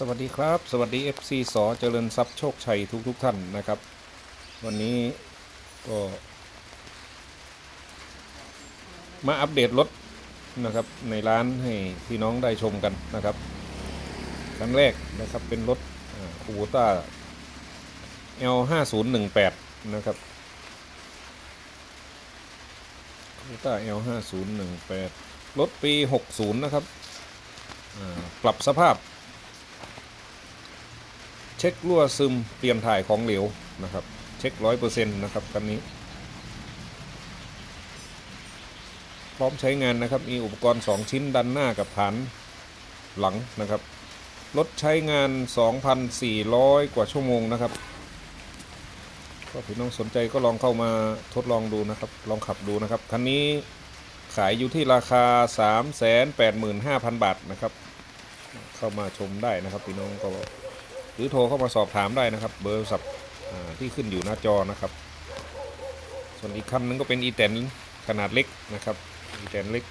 สวัสดีครับ สวัสดี FC สอเจริญทรัพย์โชคชัยทุกทุกท่านนะครับ วันนี้ก็ มาอัปเดตรถนะครับ ในร้านให้พี่น้องได้ชมกันนะครับครั้งแรกนะครับเป็นรถคูโบต้า L 5 0 1 8 นะครับคูโบต้า L 5 0 1 8 รถปี 60 นะครับปรับสภาพ ช็ครั่วซึมเตรียมถ่ายของเหลวนะครับ เช็คร้อยเปอร์เซ็นต์นะครับคันนี้ พร้อมใช้งานนะครับ มีอุปกรณ์ 2 ชิ้นดันหน้ากับฐานหลังนะครับรถใช้งาน 2,400 กว่าชั่วโมงนะครับก็พี่น้องสนใจก็ลองเข้ามาทดลองดูนะครับ ลองขับดูนะครับ คันนี้ขายอยู่ที่ราคา 385,000 บาทนะครับ เข้ามาชมได้นะครับพี่น้องก็ หรือโทรเข้ามาสอบถามได้นะครับ เบอร์โทรศัพท์ที่ขึ้นอยู่หน้าจอนะครับ ส่วนอีกคันนึงก็เป็นอีแตนขนาดเล็กนะครับอีแตนเล็ก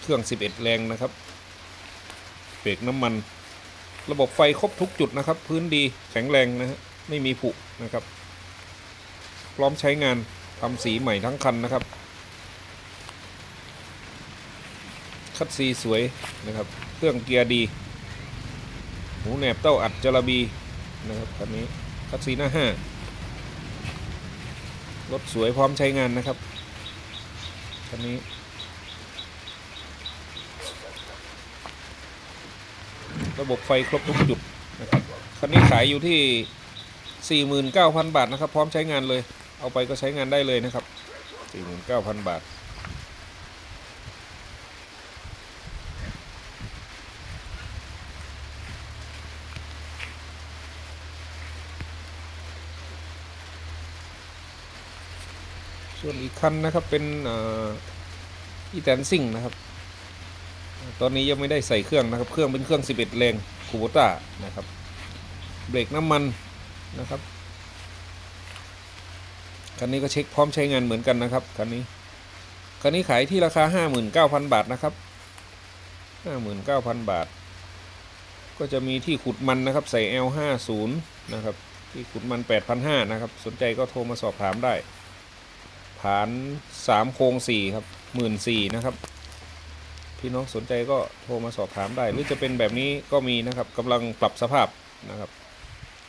เครื่อง 11 แรงนะครับเบรกน้ำมัน ระบบไฟครบทุกจุดนะครับ พื้นดีแข็งแรงนะฮะไม่มีผุนะครับ พร้อมใช้งานทำสีใหม่ทั้งคันนะครับ คัดซีสวยนะครับ เครื่องเกียร์ดี หมูแหนบเต้าอัดจระบีนะครับคันนี้คัสซีน้าห้ารถสวยพร้อมใช้งานนะครับคันนี้ระบบไฟครบทุกจุดนะครับคันนี้ขายอยู่ที่ 49,000 บาทนะครับ พร้อมใช้งานเลย เอาไปก็ใช้งานได้เลยนะครับ 49,000 บาท ส่วนอีกคันนะครับเป็นอีแตนซิ่งนะครับ ตอนนี้ยังไม่ได้ใส่เครื่องนะครับ เครื่องเป็นเครื่อง 11 แรงคูโบต้านะครับ เบรกน้ำมันนะครับ คันนี้ก็เช็คพร้อมใช้งานเหมือนกันนะครับคันนี้ คันนี้ขายที่ราคา 59,000 บาทนะครับ 59,000 บาท ก็จะมีที่ขุดมันนะครับใส่ L50 นะครับที่ขุดมัน 8,500นะครับ สนใจก็โทรมาสอบถามได้ ฐานสามโครงสี่ครับหมื่นสี่นะครับ พี่น้องสนใจก็โทรมาสอบถามได้ หรือจะเป็นแบบนี้ก็มีนะครับกำลังปรับสภาพนะครับ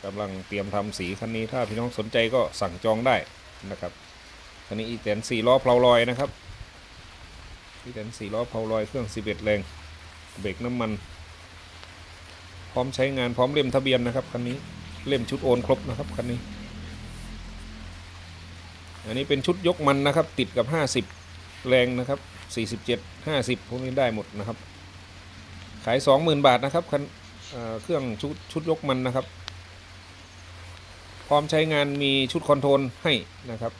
กำลังเตรียมทำสีคันนี้ถ้าพี่น้องสนใจก็สั่งจองได้นะครับคันนี้อีแตนสี่ล้อเพลาลอยนะครับอีแตนสี่ล้อเพลาลอยเครื่อง 11 แรงเบรกน้ำมัน พร้อมใช้งานพร้อมเล่มทะเบียนนะครับคันนี้เล่มชุดโอนครบนะครับคันนี้ อันนี้เป็นชุดยกมันนะครับ ติดกับ 50 แรงนะครับ 47 50 พวกนี้ได้หมดนะครับ ขาย 20,000 บาทนะครับคันเเครื่องชุดชุดยกมันนะครับ พร้อมใช้งานมีชุดคอนโทรลให้นะครับ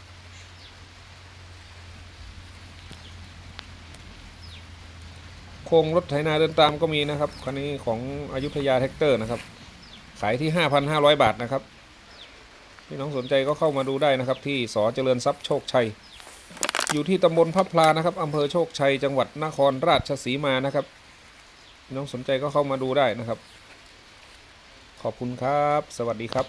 โครงรถไถนาเดินตามก็มีนะครับคันนี้ของอยุธยาแท็กเตอร์นะครับ ขายที่ 5,500 บาทนะครับ พี่น้องสนใจก็เข้ามาดูได้นะครับ ที่สอเจริญทรัพย์โชคชัย อยู่ที่ตำบลพับพลานะครับอำเภอโชคชัย จังหวัดนครราชสีมานะครับพี่น้องสนใจก็เข้ามาดูได้นะครับ ขอบคุณครับ สวัสดีครับ